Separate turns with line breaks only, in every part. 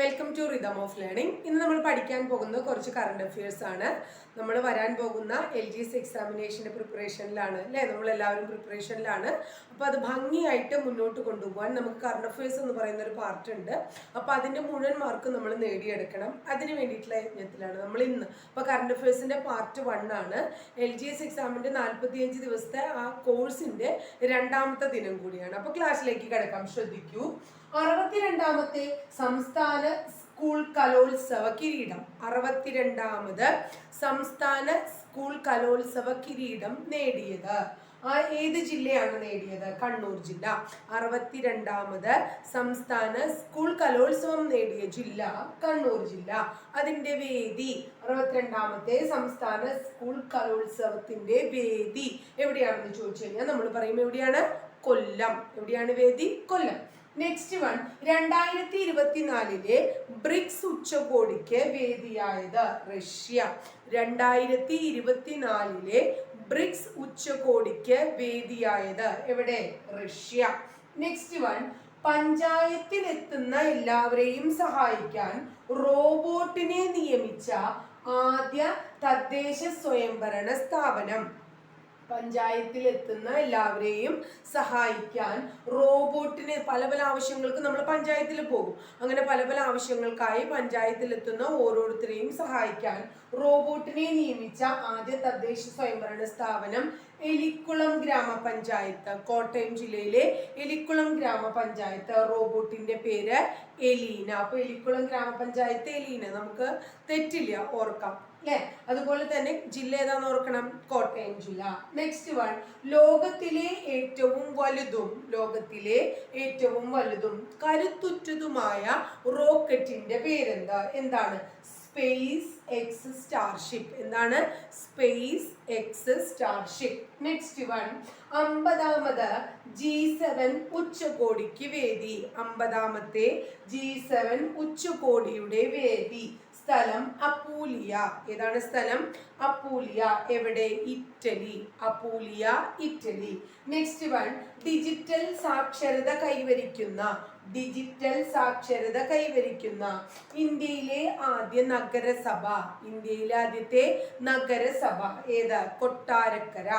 Welcome to rhythm of learning ഇന്ന് നമ്മൾ പഠിക്കാൻ പോകുന്നത് കുറച്ച് കറണ്ട് അഫയേഴ്സ് ആണ്. നമ്മൾ വരാൻ പോകുന്ന എൽ ജി എസ് എക്സാമിനേഷന്റെ പ്രിപ്പറേഷനിലാണ് അല്ലേ? നമ്മൾ എല്ലാവരും പ്രിപ്പറേഷനിലാണ് അപ്പോൾ അത് ഭംഗിയായിട്ട് മുന്നോട്ട് കൊണ്ടുപോകാൻ നമുക്ക് കറണ്ട് അഫയേഴ്സ് എന്ന് പറയുന്ന ഒരു പാർട്ട് ഉണ്ട്. അപ്പോൾ അതിന്റെ മുഴുവൻ മാർക്ക് നമ്മൾ നേടിയെടുക്കണം. അതിന് വേണ്ടിയിട്ടുള്ള യജ്ഞത്തിലാണ് നമ്മൾ ഇന്ന്. അപ്പോൾ കറണ്ട് അഫയേഴ്സിന്റെ പാർട്ട് വൺ ആണ്. എൽ ജി എസ് എക്സാമിന്റെ നാൽപ്പത്തിയഞ്ച് ദിവസത്തെ ആ കോഴ്സിന്റെ രണ്ടാമത്തെ ദിനം കൂടിയാണ്. അപ്പോൾ ക്ലാസ്സിലേക്ക് കിടക്കാം. ശ്രദ്ധിക്കൂ. അറുപത്തിരണ്ടാമത്തെ സംസ്ഥാന സ്കൂൾ കലോത്സവ കിരീടം. അറുപത്തിരണ്ടാമത് സംസ്ഥാന സ്കൂൾ കലോത്സവ കിരീടം നേടിയത്. ആ ഏത് ജില്ലയാണ് നേടിയത്? കണ്ണൂർ ജില്ല. അറുപത്തിരണ്ടാമത് സംസ്ഥാന സ്കൂൾ കലോത്സവം നേടിയ ജില്ല കണ്ണൂർ ജില്ല. അതിന്റെ വേദി അറുപത്തിരണ്ടാമത്തെ സംസ്ഥാന സ്കൂൾ കലോത്സവത്തിന്റെ വേദി എവിടെയാണെന്ന് ചോദിച്ചു കഴിഞ്ഞാൽ നമ്മൾ പറയും എവിടെയാണ്? കൊല്ലം. എവിടെയാണ് വേദി? കൊല്ലം. നെക്സ്റ്റ് വൺ രണ്ടായിരത്തി ഇരുപത്തിനാലിലെ ബ്രിക്സ് ഉച്ചകോടിക്ക് വേദിയായത് റഷ്യ. രണ്ടായിരത്തി ഇരുപത്തിനാലിലെ ബ്രിക്സ് ഉച്ചകോടിക്ക് വേദിയായത് എവിടെ? റഷ്യ. നെക്സ്റ്റ് വൺ പഞ്ചായത്തിലെത്തുന്ന എല്ലാവരെയും സഹായിക്കാൻ റോബോട്ടിനെ നിയമിച്ച ആദ്യ തദ്ദേശ സ്വയംഭരണ സ്ഥാപനം. പഞ്ചായത്തിൽ എത്തുന്ന എല്ലാവരെയും സഹായിക്കാൻ റോബോട്ടിന് പല പല ആവശ്യങ്ങൾക്ക് നമ്മൾ പഞ്ചായത്തിൽ പോകും. അങ്ങനെ പല പല ആവശ്യങ്ങൾക്കായി പഞ്ചായത്തിൽ എത്തുന്ന ഓരോരുത്തരെയും സഹായിക്കാൻ റോബോട്ടിനെ നിയമിച്ച ആദ്യ തദ്ദേശ സ്വയംഭരണ സ്ഥാപനം എലിക്കുളം ഗ്രാമപഞ്ചായത്ത് കോട്ടയം ജില്ലയിലെ എലിക്കുളം ഗ്രാമപഞ്ചായത്ത്. റോബോട്ടിന്റെ പേര് എലീന. അപ്പോൾ എലിക്കുളം ഗ്രാമപഞ്ചായത്ത് എലീന. നമുക്ക് തെറ്റില്ല ഓർക്കാം. അല്ലേ? അതുപോലെ തന്നെ ജില്ല ഏതാന്ന് ഓർക്കണം? കോട്ടയം ജില്ല നെക്സ്റ്റ് വൺ ലോകത്തിലെ ഏറ്റവും വലുതും ലോകത്തിലെ ഏറ്റവും വലുതും കരുത്തുറ്റതുമായ റോക്കറ്റിന്റെ പേരെന്താ? എന്താണ്? സ്പേസ് എക്സ് സ്റ്റാർഷിപ്പ് എന്താണ്? SpaceX Starship next one അമ്പതാമത് ജി സെവൻ ഉച്ചകോടിക്ക് വേദി. അമ്പതാമത്തെ ജി സെവൻ ഉച്ചകോടിയുടെ വേദി. സ്ഥലം അപ്പൂലിയ ഏതാണ് സ്ഥലം? അപ്പൂലിയ എവിടെ? Italy. Apulia Italy. Next one digital സാക്ഷരത കൈവരിക്കുന്ന ഡിജിറ്റൽ സാക്ഷരത കൈവരിക്കുന്ന ഇന്ത്യയിലെ ആദ്യ നഗരസഭ. ഇന്ത്യയിലെ ആദ്യത്തെ നഗരസഭ ഏതാ? കൊട്ടാരക്കര.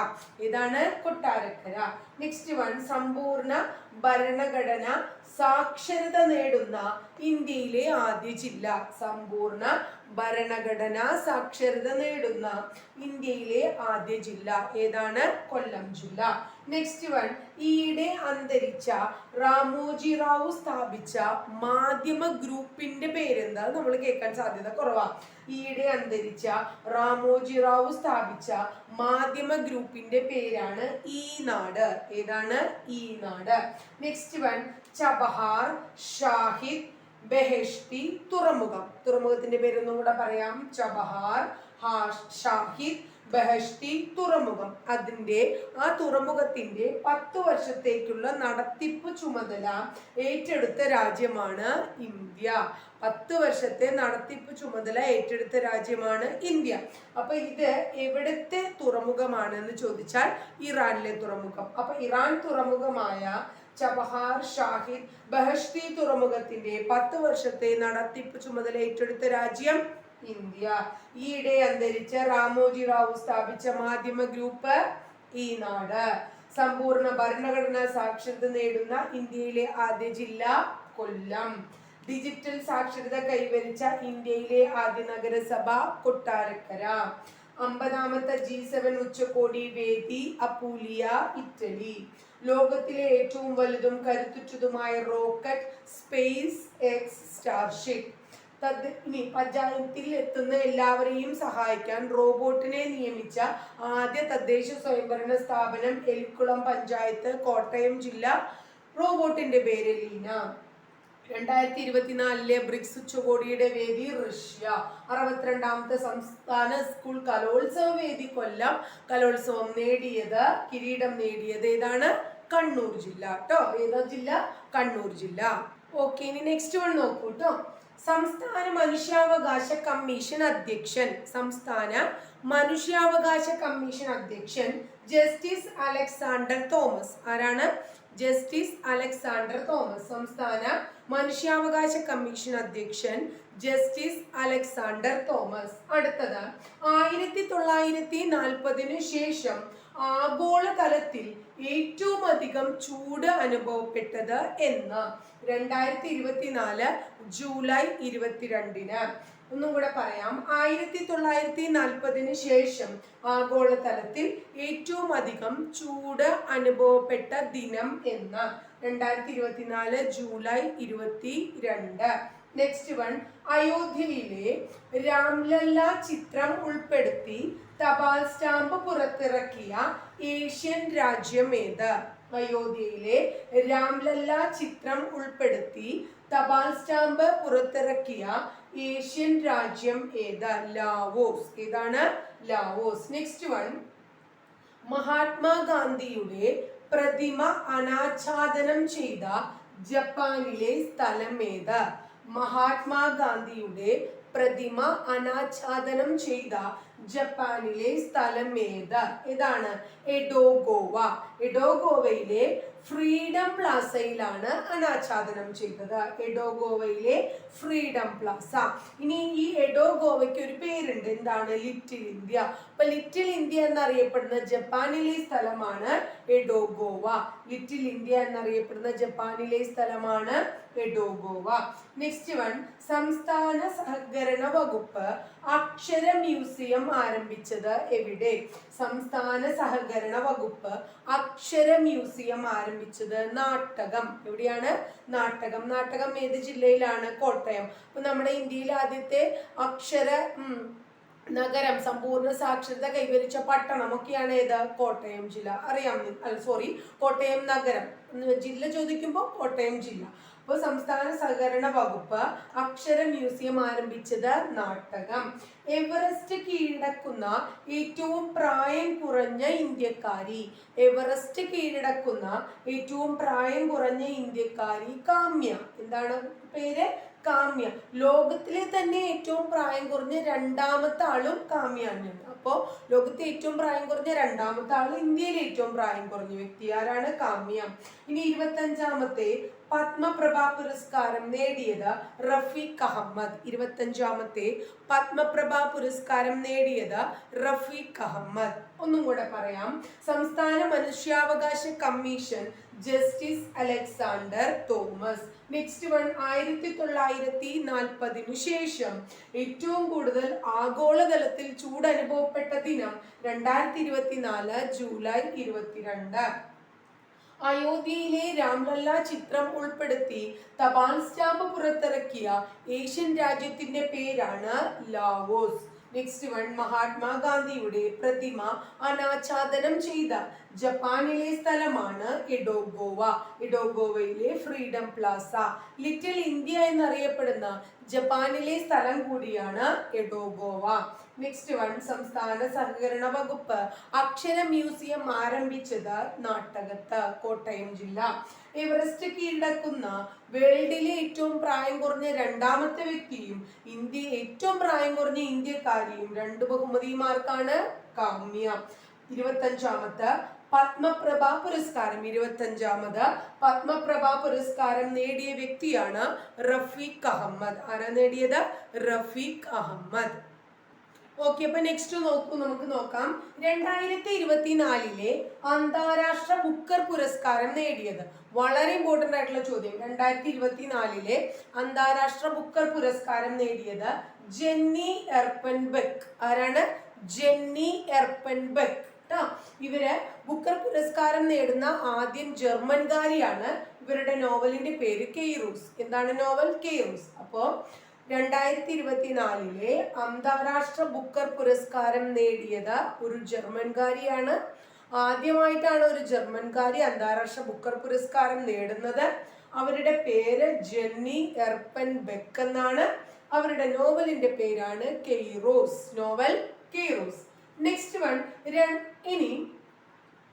ഏതാണ്? കൊട്ടാരക്കര. നെക്സ്റ്റ് വൺ സമ്പൂർണ ഭരണഘടന സാക്ഷരത നേടുന്ന ഇന്ത്യയിലെ ആദ്യ ജില്ല. സമ്പൂർണ ഭരണഘടന സാക്ഷരത നേടുന്ന ഇന്ത്യയിലെ ആദ്യ ജില്ല ഏതാണ്? കൊല്ലം ജില്ല. നെക്സ്റ്റ് വൺ ഈയിടെ അന്തരിച്ച റാമോജി റാവു സ്ഥാപിച്ച മാധ്യമ ഗ്രൂപ്പിന്റെ പേരെന്താ? നമ്മൾ കേൾക്കാൻ സാധ്യത കുറവാ. ഈയിടെ അന്തരിച്ച റാമോജി റാവു സ്ഥാപിച്ച മാധ്യമ ഗ്രൂപ്പിന്റെ പേരാണ് ഈ നാട്. ഏതാണ്? ഈ നാട്. Next one Chabahar Shahid Beheshti തുറമുഖം. തുറമുഖത്തിന്റെ പേരൊന്നും കൂടെ പറയാം. ചബഹാർ ഷാഹിദ് ബഹഷ്തി തുറമുഖം. അതിന്റെ ആ തുറമുഖത്തിന്റെ പത്ത് വർഷത്തേക്കുള്ള നടത്തിപ്പ് ചുമതല ഏറ്റെടുത്ത രാജ്യമാണ് ഇന്ത്യ. പത്ത് വർഷത്തെ നടത്തിപ്പ് ചുമതല ഏറ്റെടുത്ത രാജ്യമാണ് ഇന്ത്യ. അപ്പൊ ഇത് എവിടത്തെ തുറമുഖമാണെന്ന് ചോദിച്ചാൽ ഇറാനിലെ തുറമുഖം. അപ്പൊ ഇറാൻ തുറമുഖമായ ചബഹാർ ഷാഹിദ് ബഹഷ്തി തുറമുഖത്തിന്റെ പത്ത് വർഷത്തെ നടത്തിപ്പ് ചുമതല ഏറ്റെടുത്ത രാജ്യം ഇന്ത്യ. ഈയിടെ അന്തരിച്ച റാമോജി റാവു സ്ഥാപിച്ച മാധ്യമ ഗ്രൂപ്പ് ഈ നാട്. സമ്പൂർണ ഭരണഘടനാ സാക്ഷരത നേടുന്ന ഇന്ത്യയിലെ ആദ്യ ജില്ല കൊല്ലം. ഡിജിറ്റൽ സാക്ഷരത കൈവരിച്ച ഇന്ത്യയിലെ ആദ്യ നഗരസഭ കൊട്ടാരക്കര. അമ്പതാമത്തെ ജി സെവൻ ഉച്ചകോടി വേദി അപ്പൂലിയ ഇറ്റലി. ലോകത്തിലെ ഏറ്റവും വലുതും കരുത്തുറ്റതുമായ റോക്കറ്റ് സ്പേസ് എക്സ് സ്റ്റാർഷിപ്പ്. തദ് ഇനി പഞ്ചായത്തിൽ എത്തുന്ന എല്ലാവരെയും സഹായിക്കാൻ റോബോട്ടിനെ നിയമിച്ച ആദ്യ തദ്ദേശ സ്വയംഭരണ സ്ഥാപനം എലിക്കുളം പഞ്ചായത്ത് കോട്ടയം ജില്ല റോബോട്ടിന്റെ പേര് ലീന. രണ്ടായിരത്തി ഇരുപത്തിനാലിലെ ബ്രിക്സ് ഉച്ചകോടിയുടെ വേദി റഷ്യ. അറുപത്തിരണ്ടാമത്തെ സംസ്ഥാന സ്കൂൾ കലോത്സവ വേദി കൊല്ലം കലോത്സവം നേടിയത് കിരീടം നേടിയത് ഏതാണ്? കണ്ണൂർ ജില്ല കേട്ടോ ഏതാ ജില്ല? കണ്ണൂർ ജില്ല. ഓക്കെ ഇനി നെക്സ്റ്റ് വൺ നോക്കൂ കേട്ടോ സംസ്ഥാന മനുഷ്യാവകാശ കമ്മീഷൻ അധ്യക്ഷൻ. സംസ്ഥാന മനുഷ്യാവകാശ കമ്മീഷൻ അധ്യക്ഷൻ ജസ്റ്റിസ് അലക്സാണ്ടർ തോമസ്. ആരാണ്? Justice Alexander Thomas. സംസ്ഥാന മനുഷ്യാവകാശ കമ്മീഷൻ അധ്യക്ഷൻ ജസ്റ്റിസ് അലക്സാണ്ടർ തോമസ്. അടുത്തത് ആയിരത്തി തൊള്ളായിരത്തി നാൽപ്പതിനു ശേഷം ആഗോളതലത്തിൽ ഏറ്റവും അധികം ചൂട് അനുഭവപ്പെട്ടത് എന്ന്. രണ്ടായിരത്തി ഇരുപത്തിനാല് ജൂലൈ ഇരുപത്തിരണ്ടിന്. ഒന്നും കൂടെ പറയാം. ആയിരത്തി തൊള്ളായിരത്തി നാൽപ്പതിന് ശേഷം ആഗോളതലത്തിൽ ഏറ്റവും അധികം ചൂട് അനുഭവപ്പെട്ട ദിനം എന്ന്. രണ്ടായിരത്തി ഇരുപത്തിനാല് ജൂലൈ ഇരുപത്തി രണ്ട് നെക്സ്റ്റ് വൺ അയോധ്യയിലെ രാംലല്ല ചിത്രം ഉൾപ്പെടുത്തി തപാൽ സ്റ്റാമ്പ് പുറത്തിറക്കിയ ഏഷ്യൻ രാജ്യം ഏത്? അയോധ്യയിലെ രാംലല്ല ചിത്രം ഉൾപ്പെടുത്തി തപാൽ സ്റ്റാമ്പ് പുറത്തിറക്കിയ ഏഷ്യൻ രാജ്യം ഏത്? ലാവോസ്. ഏതാണ്? ലാവോസ്. നെക്സ്റ്റ് വൺ മഹാത്മാഗാന്ധിയുടെ പ്രതിമ അനാച്ഛാദനം ചെയ്ത ജപ്പാനിലെ സ്ഥലം ഏത്? മഹാത്മാഗാന്ധിയുടെ പ്രതിമ അനാച്ഛാദനം ചെയ്ത ജപ്പാനിലെ സ്ഥലം ഏത്? ഇതാണ് എഡോഗോവ എഡോഗോവയിലെ ഫ്രീഡം പ്ലാസയിലാണ് അനാച്ഛാദനം ചെയ്തത്. എഡോഗോവയിലെ ഫ്രീഡം പ്ലാസ. ഇനി ഈ എഡോഗോവയ്ക്ക് ഒരു പേരുണ്ട്. എന്താണ്? Little India. അപ്പൊ ലിറ്റിൽ ഇന്ത്യ എന്നറിയപ്പെടുന്ന ജപ്പാനിലെ സ്ഥലമാണ് എഡോഗോവ ലിറ്റിൽ ഇന്ത്യ എന്നറിയപ്പെടുന്ന ജപ്പാനിലെ സ്ഥലമാണ് എഡോഗോവ നെക്സ്റ്റ് വൺ സംസ്ഥാന സഹകരണ വകുപ്പ് അക്ഷര മ്യൂസിയം ആരംഭിച്ചത് എവിടെ? സംസ്ഥാന സഹകരണ വകുപ്പ് അക്ഷര മ്യൂസിയം ആരംഭിച്ചത് നാട്ടകം. എവിടെയാണ്? നാട്ടകം. നാട്ടകം ഏത് ജില്ലയിലാണ്? കോട്ടയം. അപ്പൊ നമ്മുടെ ഇന്ത്യയിൽ ആദ്യത്തെ അക്ഷര നഗരം സമ്പൂർണ സാക്ഷരത കൈവരിച്ച പട്ടണം ഒക്കെയാണ് ഏത്? കോട്ടയം ജില്ല. അറിയാം സോറി കോട്ടയം നഗരം. ജില്ല ചോദിക്കുമ്പോൾ കോട്ടയം ജില്ല. അപ്പോൾ സംസ്ഥാന സഹകരണ വകുപ്പ് അക്ഷര മ്യൂസിയം ആരംഭിച്ചത് നാട്ടകം. എവറസ്റ്റ് കീഴടക്കുന്ന ഏറ്റവും പ്രായം കുറഞ്ഞ ഇന്ത്യക്കാരി. എവറസ്റ്റ് കീഴടക്കുന്ന ഏറ്റവും പ്രായം കുറഞ്ഞ ഇന്ത്യക്കാരി കാമ്യ. എന്താണ് പേര്? കാമ്യ. ലോകത്തിലെ തന്നെ ഏറ്റവും പ്രായം കുറഞ്ഞ രണ്ടാമത്തെ ആളും കാമ്യാണ്. അപ്പോൾ ലോകത്തെ ഏറ്റവും പ്രായം കുറഞ്ഞ രണ്ടാമത്തെ ആൾ ഇന്ത്യയിലെ ഏറ്റവും പ്രായം കുറഞ്ഞ വ്യക്തി ആരാണ്? കാമ്യ. ഇനി ഇരുപത്തഞ്ചാമത്തെ പത്മപ്രഭ പുരസ്കാരം നേടിയത് റഫീഖ് അഹമ്മദ്. ഇരുപത്തഞ്ചാമത്തെ പത്മപ്രഭ പുരസ്കാരം നേടിയത് റഫീഖ് അഹമ്മദ്. ഒന്നും കൂടെ പറയാം. സംസ്ഥാന മനുഷ്യാവകാശ commission Justice Alexander Thomas. Next one ആയിരത്തി തൊള്ളായിരത്തി നാൽപ്പതിനു ശേഷം ഏറ്റവും കൂടുതൽ ആഗോളതലത്തിൽ ചൂട് അനുഭവപ്പെട്ട ദിനം രണ്ടായിരത്തി ഇരുപത്തിനാല് ജൂലൈ ഇരുപത്തിരണ്ട്. അയോധ്യയിലെ രാംലല്ല ചിത്രം ഉൾപ്പെടുത്തി തപാൽ സ്റ്റാമ്പ് പുറത്തിറക്കിയ ഏഷ്യൻ രാജ്യത്തിന്റെ പേരാണ് ലാവോസ്. നെക്സ്റ്റ് വൺ മഹാത്മാഗാന്ധിയുടെ പ്രതിമ അനാച്ഛാദനം ചെയ്ത ജപ്പാനിലെ സ്ഥലമാണ് എഡോഗോവ എഡോഗോവയിലെ ഫ്രീഡം പ്ലാസ ലിറ്റിൽ ഇന്ത്യ എന്നറിയപ്പെടുന്ന ജപ്പാനിലെ സ്ഥലം കൂടിയാണ് എഡോഗോവ നെക്സ്റ്റ് വൺ സംസ്ഥാന സഹകരണ വകുപ്പ്. അക്ഷര മ്യൂസിയം ആരംഭിച്ചത് നാട്ടകത്ത് കോട്ടയം ജില്ല. എവറസ്റ്റ് കീഴടക്കുന്ന വേൾഡിലെ ഏറ്റവും പ്രായം കുറഞ്ഞ രണ്ടാമത്തെ വ്യക്തിയും ഇന്ത്യ ഏറ്റവും പ്രായം കുറഞ്ഞ ഇന്ത്യക്കാരിയും രണ്ട് ബഹുമതിമാർക്കാണ് കാമ്യ. ഇരുപത്തഞ്ചാമത്തെ പത്മപ്രഭ പുരസ്കാരം ഇരുപത്തഞ്ചാമത് പത്മപ്രഭ പുരസ്കാരം നേടിയ വ്യക്തിയാണ് റഫീഖ് അഹമ്മദ്. ആരാ നേടിയത്? റഫീഖ് അഹമ്മദ്. ഓക്കെ അപ്പൊ നെക്സ്റ്റ് നോക്കൂ നമുക്ക് നോക്കാം. രണ്ടായിരത്തി ഇരുപത്തിനാലിലെ അന്താരാഷ്ട്ര ബുക്കർ പുരസ്കാരം നേടിയത്. വളരെ ഇമ്പോർട്ടന്റ് ആയിട്ടുള്ള ചോദ്യം. രണ്ടായിരത്തി ഇരുപത്തിനാലിലെ അന്താരാഷ്ട്ര ബുക്കർ പുരസ്കാരം നേടിയത് ജെന്നി എർപ്പൻബെക്ക് ആരാണ്? ജെന്നി എർപ്പൻബെക്ക് ട്ടോ ഇവർ ബുക്കർ പുരസ്കാരം നേടുന്ന ആദ്യം ജർമ്മൻകാരിയാണ്. ഇവരുടെ നോവലിന്റെ പേര് കെയ്റൂസ്. എന്താണ് നോവൽ? കെയ്റൂസ്. അപ്പോ രണ്ടായിരത്തി ഇരുപത്തിനാലിലെ അന്താരാഷ്ട്ര ബുക്കർ പുരസ്കാരം നേടിയത് ഒരു ജർമ്മൻകാരിയാണ്. ആദ്യമായിട്ടാണ് ഒരു ജർമ്മൻകാരി അന്താരാഷ്ട്ര ബുക്കർ പുരസ്കാരം നേടുന്നത്. അവരുടെ പേര് ജെന്നി എർപ്പൻ ബെക്ക് എന്നാണ്. അവരുടെ നോവലിന്റെ പേരാണ് Kairos. Novel Kairos. Next one ഇനി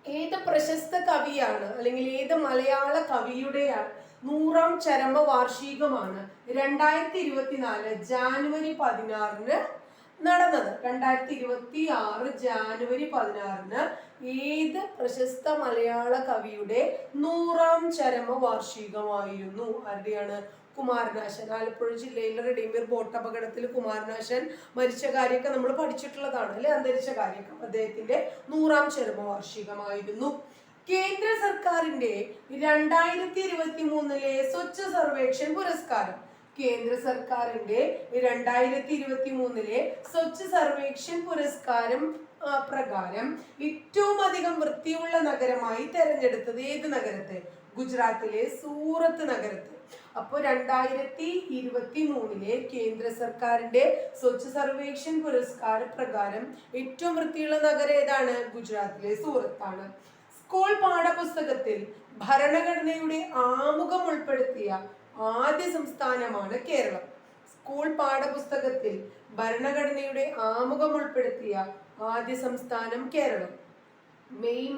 ഏത് പ്രശസ്ത കവിയാണ് അല്ലെങ്കിൽ ഏത് മലയാള കവിയുടെയാണ് നൂറാം ചരമ വാർഷികമാണ് രണ്ടായിരത്തി ഇരുപത്തിനാല് ജാനുവരി പതിനാറിന് നടന്നത്. രണ്ടായിരത്തി ഇരുപത്തി ആറ് ജാനുവരി പതിനാറിന് ഏത് പ്രശസ്ത മലയാള കവിയുടെ നൂറാം ചരമ വാർഷികമായിരുന്നു? ആരുടെയാണ് കുമാരനാശൻ ആലപ്പുഴ ജില്ലയിലെ റെഡിമീർ ബോട്ട് അപകടത്തിൽ കുമാരനാശൻ മരിച്ച കാര്യമൊക്കെ നമ്മൾ പഠിച്ചിട്ടുള്ളതാണ് അല്ലെ? അന്തരിച്ച കാര്യമൊക്കെ അദ്ദേഹത്തിന്റെ നൂറാം ചരമ വാർഷികമായിരുന്നു കേന്ദ്ര സർക്കാരിന്റെ രണ്ടായിരത്തി ഇരുപത്തി മൂന്നിലെ സ്വച്ഛ സർവേക്ഷൻ പുരസ്കാരം. കേന്ദ്ര സർക്കാരിന്റെ രണ്ടായിരത്തി ഇരുപത്തി മൂന്നിലെ സ്വച്ഛ സർവേക്ഷൻ പുരസ്കാരം പ്രകാരം ഏറ്റവും അധികം വൃത്തിയുള്ള നഗരമായി തെരഞ്ഞെടുത്തത് ഏത് നഗരത്തെ? ഗുജറാത്തിലെ സൂറത്ത് നഗരത്തെ. അപ്പോൾ രണ്ടായിരത്തി ഇരുപത്തി മൂന്നിലെ കേന്ദ്ര സർക്കാരിന്റെ സ്വച്ഛ സർവേക്ഷൻ പുരസ്കാര പ്രകാരം ഏറ്റവും വൃത്തിയുള്ള നഗരം ഏതാണ്? ഗുജറാത്തിലെ സൂറത്താണ്. സ്കൂൾ പാഠപുസ്തകത്തിൽ ഭരണഘടനയുടെ ആമുഖം ഉൾപ്പെടുത്തിയ ആദ്യ സംസ്ഥാനമാണ് കേരളം. സ്കൂൾ പാഠപുസ്തകത്തിൽ ഭരണഘടനയുടെ ആമുഖം ഉൾപ്പെടുത്തിയ ആദ്യ സംസ്ഥാനം കേരളം. മെയ്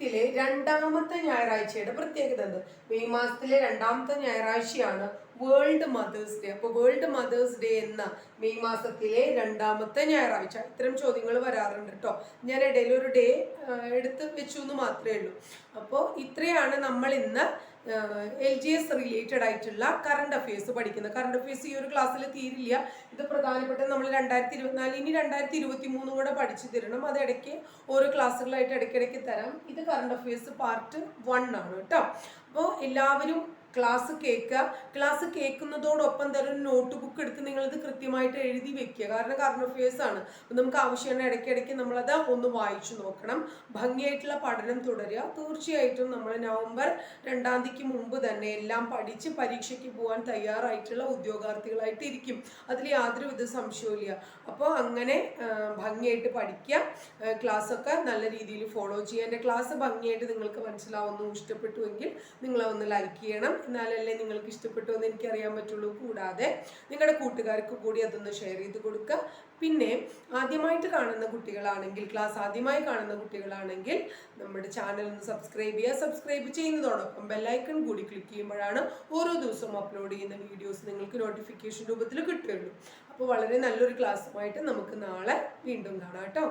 മാസത്തിലെ രണ്ടാമത്തെ ഞായറാഴ്ചയുടെ പ്രത്യേകത എന്ത്? മെയ് മാസത്തിലെ രണ്ടാമത്തെ ഞായറാഴ്ചയാണ് വേൾഡ് മദേഴ്സ് ഡേ. അപ്പോൾ വേൾഡ് മദേഴ്സ് ഡേ എന്ന മെയ് മാസത്തിലെ രണ്ടാമത്തെ ഞായറാഴ്ച. ഇത്തരം ചോദ്യങ്ങൾ വരാറുണ്ട് കേട്ടോ ഞാൻ ഇടയിൽ ഒരു ഡേ എടുത്ത് വെച്ചു എന്ന് മാത്രമേ ഉള്ളൂ. അപ്പോൾ ഇത്രയാണ് നമ്മൾ ഇന്ന് എൽ ജി എസ് റിലേറ്റഡ് ആയിട്ടുള്ള കറണ്ട് അഫയേഴ്സ് പഠിക്കുന്നത് കറണ്ട് അഫയേഴ്സ് ഈ ഒരു ക്ലാസ്സിൽ തീരില്ല. ഇത് പ്രധാനപ്പെട്ട നമ്മൾ രണ്ടായിരത്തി ഇരുപത്തിനാല് ഇനി രണ്ടായിരത്തി ഇരുപത്തി മൂന്നും കൂടെ പഠിച്ചു തരണം. അത് ഇടയ്ക്ക് ഓരോ ക്ലാസ്സുകളായിട്ട് ഇടയ്ക്കിടയ്ക്ക് തരാം. ഇത് കറണ്ട് അഫയേഴ്സ് പാർട്ട് വൺ ആണ് കേട്ടോ. അപ്പോൾ എല്ലാവരും ക്ലാസ് കേൾക്കുക. ക്ലാസ് കേൾക്കുന്നതോടൊപ്പം തന്നെ ഒരു നോട്ട് ബുക്ക് എടുത്ത് നിങ്ങളിത് കൃത്യമായിട്ട് എഴുതി വെക്കുക. കാരണം കറണ്ട് അഫയേഴ്സ് ആണ്. നമുക്ക് ആവശ്യമാണ് ഇടയ്ക്കിടയ്ക്ക് നമ്മളത് ഒന്ന് വായിച്ചു നോക്കണം. ഭംഗിയായിട്ടുള്ള പഠനം തുടരുക. തീർച്ചയായിട്ടും നമ്മൾ നവംബർ രണ്ടാം തീയതിക്ക് മുമ്പ് തന്നെ എല്ലാം പഠിച്ച് പരീക്ഷയ്ക്ക് പോകാൻ തയ്യാറായിട്ടുള്ള ഉദ്യോഗാർത്ഥികളായിട്ട് ഇരിക്കും. അതിൽ യാതൊരുവിധ സംശയവും അപ്പോൾ അങ്ങനെ ഭംഗിയായിട്ട് പഠിക്കുക. ക്ലാസ്സൊക്കെ നല്ല രീതിയിൽ ഫോളോ ചെയ്യുക. എന്റെ ക്ലാസ് ഭംഗിയായിട്ട് നിങ്ങൾക്ക് മനസ്സിലാവുന്നു ഇഷ്ടപ്പെട്ടുവെങ്കിൽ നിങ്ങളെ ഒന്ന് ലൈക്ക് ചെയ്യണം. എന്നാലല്ലേ നിങ്ങൾക്ക് ഇഷ്ടപ്പെട്ടു എന്ന് എനിക്കറിയാൻ പറ്റുള്ളൂ. കൂടാതെ നിങ്ങളുടെ കൂട്ടുകാർക്ക് കൂടി അതൊന്ന് ഷെയർ ചെയ്ത് കൊടുക്കുക പിന്നെ ആദ്യമായിട്ട് കാണുന്ന കുട്ടികളാണെങ്കിൽ ക്ലാസ് ആദ്യമായി കാണുന്ന കുട്ടികളാണെങ്കിൽ നമ്മുടെ ചാനൽ ഒന്ന് സബ്സ്ക്രൈബ് ചെയ്യുക. സബ്സ്ക്രൈബ് ചെയ്യുന്നതോടൊപ്പം ബെല്ലൈക്കൺ കൂടി ക്ലിക്ക് ചെയ്യുമ്പോഴാണ് ഓരോ ദിവസവും അപ്ലോഡ് ചെയ്യുന്ന വീഡിയോസ് നിങ്ങൾക്ക് നോട്ടിഫിക്കേഷൻ രൂപത്തിൽ കിട്ടുകയുള്ളൂ. അപ്പോൾ വളരെ നല്ലൊരു ക്ലാസ്സുമായിട്ട് നമുക്ക് നാളെ വീണ്ടും കാണാം കേട്ടോ.